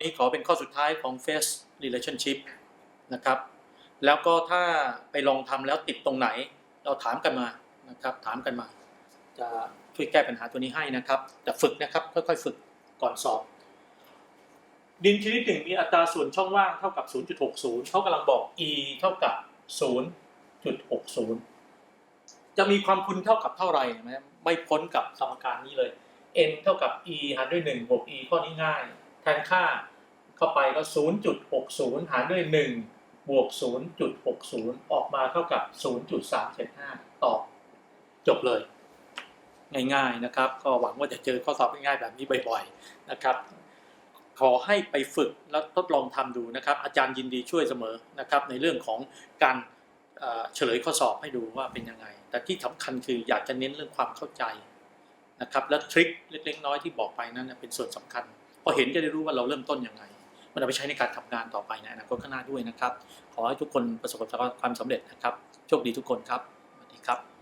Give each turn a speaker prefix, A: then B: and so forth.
A: นี่ขอเป็นข้อสุดท้ายของ Face Relationship นะครับ แล้วก็ถ้าไปลองทำแล้วติดตรงไหน เราถามกันมานะครับ ถามกันมา จะช่วยแก้ปัญหาตัวนี้ให้นะครับ แต่ฝึกนะครับ ค่อยๆ ฝึกก่อนสอบ ดินชนิดหนึ่งมีอัตราส่วนช่องว่างเท่ากับ 0.60 เขากำลังบอก e เท่ากับ 0.60 จะมีความพุนเท่ากับเท่าไหร่ไหมไม่พ้นกับสมการนี้เลย n เท่ากับ e หารด้วย1บวก e ข้อนี้ง่าย แทนค่าเข้าไปก็ 0.60 หารด้วย 1 บวก 0.60 ออกมาเท่ากับ 0.375 ตอบ จบเลย ง่ายๆนะครับ ก็หวังว่าจะเจอข้อสอบง่ายๆแบบนี้บ่อยๆนะครับ ขอให้ไปฝึกแล้วทดลองทำดูนะครับ อาจารย์ยินดีช่วยเสมอนะครับ ในเรื่องของการเฉลยข้อสอบให้ดูว่าเป็นยังไง แต่ที่สำคัญคืออยากจะเน้นเรื่องความเข้าใจนะครับ และทริคเล็กๆน้อยๆที่บอกไปนั้นเป็นส่วนสำคัญ พอเห็นจะได้รู้ว่าเราเริ่มต้นยังไง มันเอาไปใช้ในการทำงานต่อไปในอนาคตข้างหน้าด้วยนะครับ ขอให้ทุกคนประสบความสำเร็จนะครับ โชคดีทุกคนครับ สวัสดีครับ